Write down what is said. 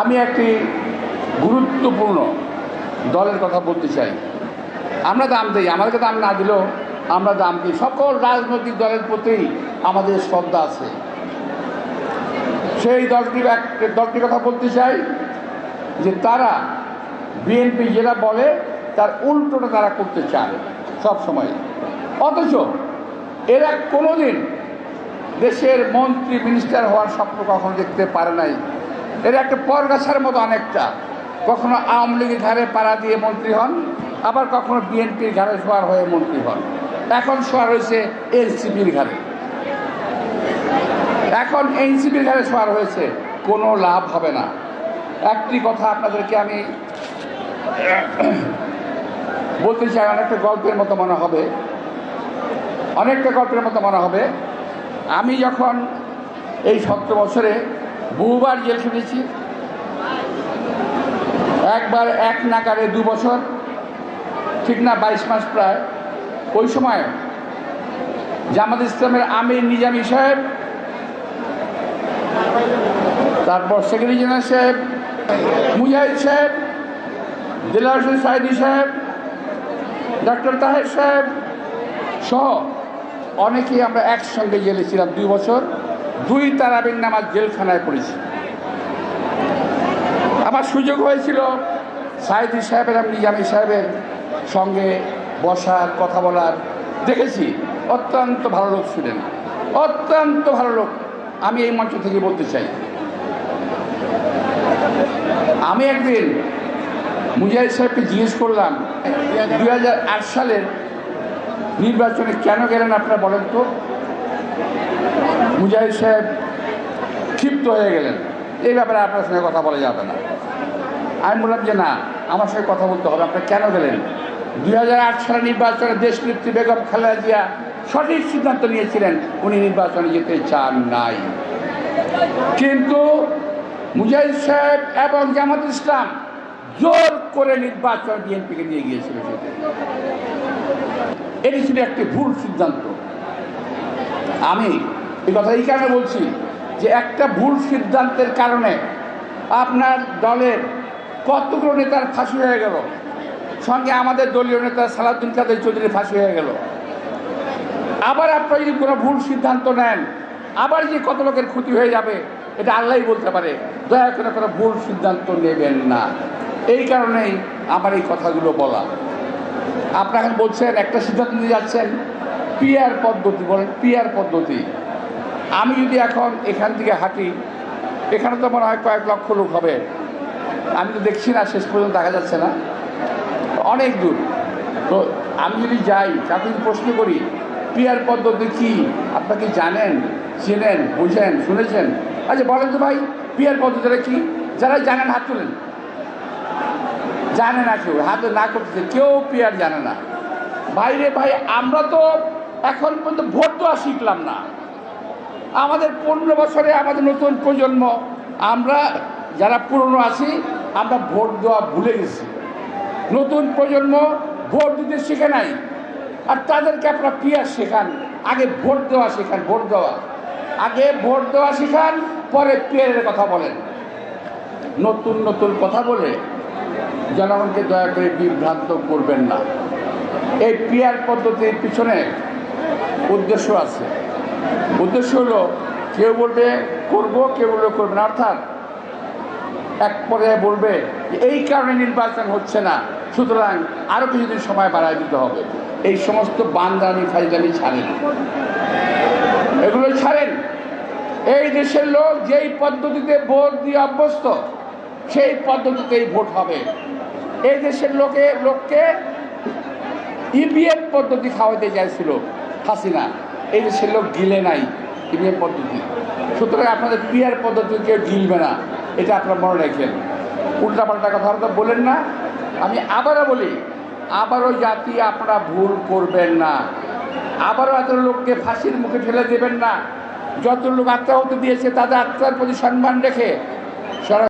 আমি একটি গুরুত্বপূর্ণ দলের কথা বলতে চাই। আমরা দাম দিই, আমাদেরকে দাম না দিলেও আমরা দাম দিই। সকল রাজনৈতিক দলের প্রতি আমাদের শ্রদ্ধা আছে। সেই দলটির এক, দলটির কথা বলতে চাই যে তারা বিএনপি যেটা বলে, তার উল্টোটা তারা করতে চায় সব সময় অথচ এরা কোনোদিন দেশের মন্ত্রী, মিনিস্টার হওয়ার স্বপ্ন কখনো দেখতে পারে নাই। এরা একটা পরগাছার মতো অনেকটা। কখনো আওয়ামী লীগের ঘাড়ে পাড়া দিয়ে মন্ত্রী হন, আবার কখনো বিএনপির ঘাড়ে শোয়ার হয়ে মন্ত্রী হন। এখন শোয়ার হয়েছে এনসিপির ঘাড়ে। এখন এনসিপির ঘাড়ে শোয়ার হয়েছে, কোনো লাভ হবে না। একটি কথা আপনাদেরকে আমি বলতে চাই, অনেকটা গল্পের মতো মনে হবে। অনেকটা গল্পের মতো মনে হবে। আমি যখন এই সতেরো বছরে বহুবার জেল খেটেছি। একবার এক নাকারে দু বছর, ঠিক না, বাইশ মাস প্রায়। ওই সময় জামাত ইসলামের আমির নিজামী সাহেব, তারপর সেক্রেটারি জেনারেল সাহেব, মুজাহিদ সাহেব, জেলা সাহেদি সাহেব ডক্টর তাহের সাহেব সহ অনেকেই আমরা একসঙ্গে জেলে ছিলাম দুই বছর। দুই তারাবিন নামাজ জেলখানায় পড়েছি। আমার সুযোগ হয়েছিল সাইদি সাহেবের, আমি নিজামী সাহেবের সঙ্গে বসার, কথা বলার। দেখেছি, অত্যন্ত ভালো লোক ছিলেন। অত্যন্ত ভালো লোক। আমি এই মঞ্চ থেকে বলতে চাই, আমি একদিন মুজাহিদ সাহেবকে জিজ্ঞেস করলাম দু হাজার আট সালের নির্বাচনে কেন গেলেন আপনারা বলেন তো? মুজাহিদ সাহেব ক্ষিপ্ত হয়ে গেলেন। এই ব্যাপারে আপনার সঙ্গে কথা বলা যাবে না। আমি বললাম যে, না, আমার সঙ্গে কথা বলতে হবে। আপনারা কেন গেলেন? দুই হাজার আট সালের নির্বাচনে দেশনেত্রী বেগম খালেদা জিয়া সঠিক সিদ্ধান্ত নিয়েছিলেন। উনি নির্বাচনে যেতে চান নাই। কিন্তু মুজাহিদ সাহেব এবং জামাত ইসলাম জোর করে নির্বাচন বিএনপিকে নিয়ে গিয়েছিল এটি ছিল একটি ভুল সিদ্ধান্ত। আমি এই কথা এই কারণে বলছি যে একটা ভুল সিদ্ধান্তের কারণে আপনার দলের কতগুলো নেতার ফাঁসি হয়ে গেল? সঙ্গে আমাদের দলীয় নেতা সালাউদ্দিন কাদের চৌধুরী ফাঁসি হয়ে গেল। আবার আপনারা যদি কোনো ভুল সিদ্ধান্ত নেন, আবার যে কত লোকের ক্ষতি হয়ে যাবে, এটা আল্লাহই বলতে পারে। দয়া করে কোনো ভুল সিদ্ধান্ত নেবেন না। এই কারণেই আমার এই কথাগুলো বলা। আপনারা বলছেন, একটা সিদ্ধান্ত নিয়ে যাচ্ছেন। পিয়ার পদ্ধতি, বলেন পিয়ার পদ্ধতি। আমি যদি এখন এখান থেকে হাঁটি, এখানে তো মনে হয় কয়েক লক্ষ লোক হবে। আমি তো দেখছি না, শেষ পর্যন্ত দেখা যাচ্ছে না। অনেক দূর। তো আমি যদি যাই যদি প্রশ্ন করি, পিয়ার পদ্ধতি কি? আপনাকে জানেন, চেনেন, বুঝেন, শুনেছেন? আচ্ছা বলেন তো ভাই, পিয়ার পদ্ধতিটা কি? যারা জানেন, হাত তুলেন। জানে না কেউ, হাতে না করতেছে, কেউ পিয়ার জানে না। বাইরে ভাই, আমরা তো এখন পর্যন্ত ভোট দেওয়া শিখলাম না। আমাদের পনেরো বছরে আমাদের নতুন প্রজন্ম, আমরা যারা পুরনো আছি, আমরা ভোট দেওয়া ভুলে গেছি। নতুন প্রজন্ম ভোট দিতে শিখে নাই, আর তাদেরকে আপনারা পিয়ার শেখান, আগে ভোট দেওয়া শেখান, ভোট দেওয়া। আগে ভোট দেওয়া শেখান, পরে পিয়ারের কথা বলেন। নতুন নতুন কথা বলে জনগণকে দয়া করে বিভ্রান্ত করবেন না। এই পিয়ার পদ্ধতির পিছনে উদ্দেশ্য আছে। উদ্দেশ্য হলো, কেউ বলবে, করব কেউ বলবে, করবে না। অর্থাৎ, এক পর্যায়ে বলবে এই কারণে নির্বাচন হচ্ছে না। সুতরাং আরও কিছুদিন সময় বাড়ায় দিতে হবে। এই সমস্ত বান্দানি ফাইজানি ছাড়েন। এগুলো ছাড়েন। এই দেশের লোক যেই পদ্ধতিতে ভোট দিয়ে অভ্যস্ত, সেই পদ্ধতিতেই ভোট হবে। এই দেশের লোকে, লোককে ইভিএম পদ্ধতি খাওয়াতে চাইছিল। হাসিনা, এই দেশের লোক গিলে নাই ইভিএম পদ্ধতি। সুতরাং আপনাদের পিয়ার পদ্ধতি কেউ গিলবে না, এটা আপনারা মনে রাখেন। উল্টাপাল্টা কথা তো বলেন না। আমি আবারও বলি, আবারও জাতি আপনারা ভুল করবেন না। আবারও এত লোককে ফাঁসির মুখে ঠেলে দেবেন না। যত লোক আত্মাহতি দিয়েছে, তাদের আত্মার প্রতি সম্মান রেখে